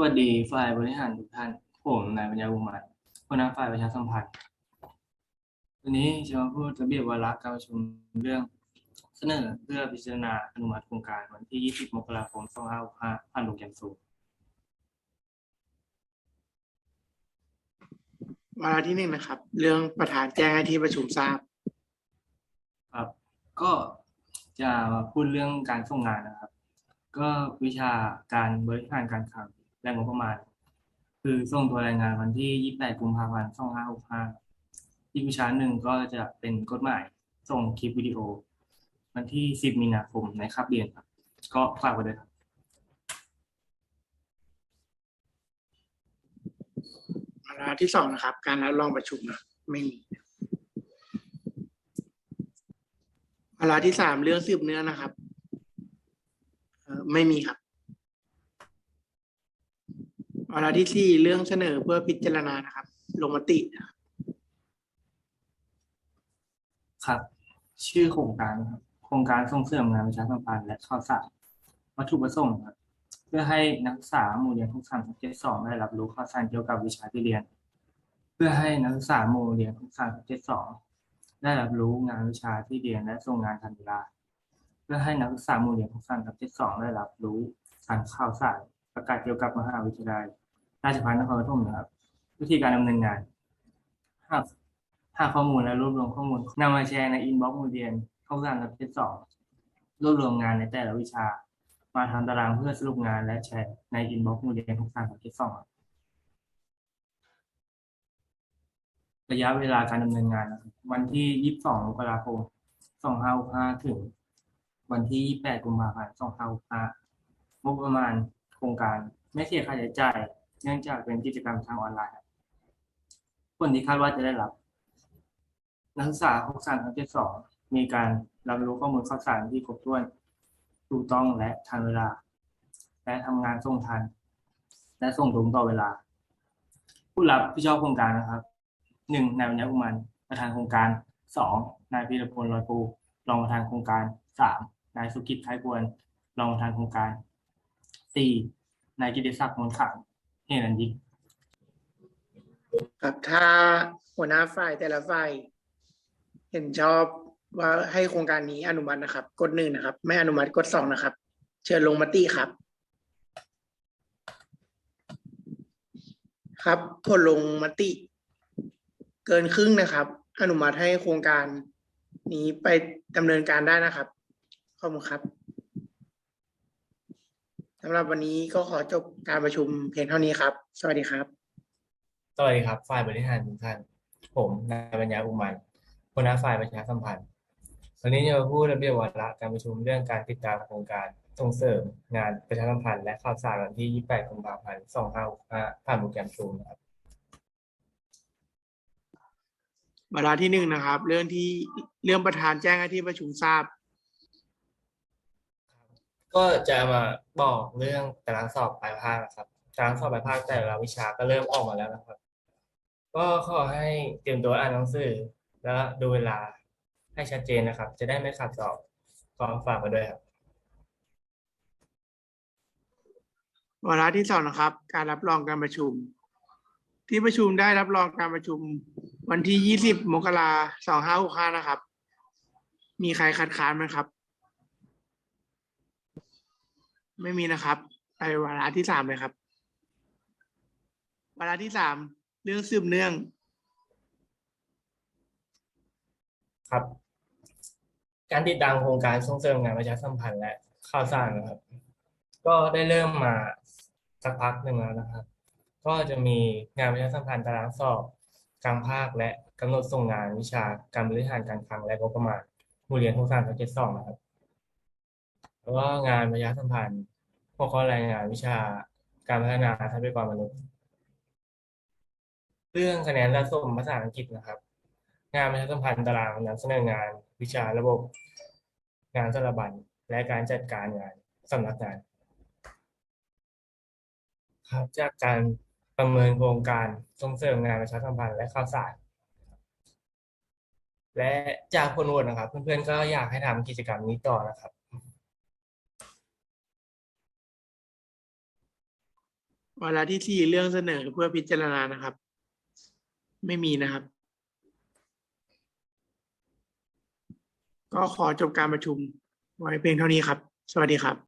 สวัสดีฝ่ายบริหารทุกท่าน ผมนายปัญญาบุญมาหัวหน้าฝ่ายประชาสัมพันธ์วันนี้จะมาพูดระเบียบวาระการประชุมเรื่องเสนอเพื่อพิจารณาอนุมัติโครงการวันที่ 20 มกราคม 2565ผ่านโปรแกรมซูมวาระที่หนึ่งนะครับ เรื่องประธานแจ้งให้ที่ประชุมทราบ ครับ ก็จะมาพูดเรื่องการส่งงานนะครับ ก็วิชาการบริหารการคลัง และงบประมาณ คือส่งตัวรายงานวันที่ 28 กุมภาพันธ์ 2565 อีกวิชาหนึ่งก็จะเป็นกฎหมายส่งคลิปวิดีโอ วันที่ 10 มีนาคมในคาบเรียนครับ ก็ฝากไว้ด้วยครับวาระที่สองนะครับ การรับรองประชุมนะไม่มีวาระที่สามเรื่องสืบเนื้อนะครับไม่มีครับ วาระที่สี่เรื่องเสนอเพื่อพิจารณานะครับ ลงมติ ครับ ชื่อโครงการครับโครงการส่งเสริมงานประชาสัมพันธ์และข่าวสารวัตถุประสงค์ครับ เพื่อให้นักศึกษาหมู่เรียนทุกสามเจ็ดสองได้รับรู้ข่าวสารเกี่ยวกับวิชาที่เรียน เพื่อให้นักศึกษาหมู่เรียนทุกสามเจ็ดสองได้รับรู้งานวิชาที่เรียนและส่งงานทันเวลา เพื่อให้นักศึกษาหมู่เรียนทุกสามเจ็ดสองได้รับรู้การข่าวสารประกาศเกี่ยวกับมหาวิทยาลัย ราชภัฏนครปฐมนะครับ วิธีการดำเนินงานหากหาข้อมูลและรวบรวมข้อมูลนำมาแชร์ในอินบ็อกซ์มูเรียนทุกสามเจ็ดสองรวบรวมงานในแต่ละวิชา มาทำตารางเพื่อสรุปงานและแชร์ในอินบ็อกซ์มูเรียนทุกสามเจ็ดสองระยะเวลาการดำเนินงาน วันที่ยี่สิบสองมกราคมสองห้าห้าถึง วันที่ยี่แปดกุมภาพันธ์สองห้าห้างบประมาณโครงการไม่เสียค่าใช้จ่าย เนื่องจากเป็นกิจกรรมทางออนไลน์ครับผลที่คาดว่าจะได้รับ นักศึกษา6 3 3 7 2มีการรับรู้ข้อมูลข่าวสารที่ครบถ้วน ถูกต้องและทันเวลา และทำงานส่งทัน และส่งตรงต่อเวลา ผู้รับผิดชอบโครงการนะครับหนึ่งนายวิญญาอุมันประธานโครงการสองนายพีรพลลอยปูรองประธานโครงการสามนายสุกิจคล้ายควรรองประธานโครงการสี่นายกิติศักดิ์มนต์ขัง เฮนันยิกครับถ้าหัวหน้าฝ่ายแต่ละฝ่าย เห็นชอบว่าให้โครงการนี้อนุมัตินะครับ กดหนึ่งนะครับ ไม่อนุมัติกดสองนะครับ เชิญลงมติครับ ครับผลลงมติ เกินครึ่งนะครับ อนุมัติให้โครงการนี้ไปดำเนินการได้นะครับ ขอบคุณครับ สำหรับวันนี้ก็ขอจบการประชุมเพียงเท่านี้ครับ สวัสดีครับ สวัสดีครับ ฝ่ายบริหารทุกท่าน ผมนายปัญญาอุมันหัวหน้าฝ่ายประชาสัมพันธ์ วันนี้จะมาพูดระเบียบวาระการประชุมเรื่องการติดตามโครงการส่งเสริมงานประชาสัมพันธ์และข่าวสารวันที่ 28 กุมภาพันธ์ 2565 ผ่านโปรแกรมซูมนะครับวาระที่หนึ่งนะครับ เรื่องที่เรื่องประธานแจ้งให้ที่ประชุมทราบ ก็จะมาบอกเรื่องตารางสอบปลายภาคนะครับตารางสอบปลายภาคแต่ละวิชาก็เริ่มออกมาแล้วนะครับ ก็ขอให้เตรียมตัวอ่านหนังสือ แล้วดูเวลาให้ชัดเจนนะครับ จะได้ไม่ขาดสอบก็ฝากไว้ด้วยครับวาระที่สองนะครับ การรับรองการประชุม ที่ประชุมได้รับรองการประชุม วันที่ยี่สิบมกราสองห้าหกห้านะครับ มีใครคัดค้านไหมครับ ไม่มีนะครับ ไปวาระที่สามเลยครับ วาระที่สามเรื่องสืบเนื่อง ครับ การติดตามโครงการส่งเสริมงานประชาสัมพันธ์และข่าวสารนะครับ ก็ได้เริ่มมาสักพักหนึ่งแล้วนะครับ ก็จะมีงานประชาสัมพันธ์ตารางสอบกลางภาคและกำหนดส่งงานวิชาการบริหารการคลังและงบประมาณหมู่เรียนทุกสามเจ็ดสองนะครับ แล้วก็งานประชาสัมพันธ์หัวข้อรายงานวิชาการพัฒนาทรัพยากรมนุษย์ เรื่องคะแนนและส่งภาษาอังกฤษนะครับ งานประชาสัมพันธ์ตารางนำเสนองานวิชาระบบ งานสถาบันและการจัดการงานสำนักงาน ครับจากการประเมินโครงการส่งเสริมงานประชาสัมพันธ์และข่าวสารและจากผลโหวตนะครับ เพื่อนๆก็อยากให้ทำกิจกรรมนี้ต่อนะครับ วาระที่สี่เรื่องเสนอเพื่อพิจารณานะครับ ไม่มีนะครับ ก็ขอจบการประชุมไว้เพียงเท่านี้ครับ สวัสดีครับ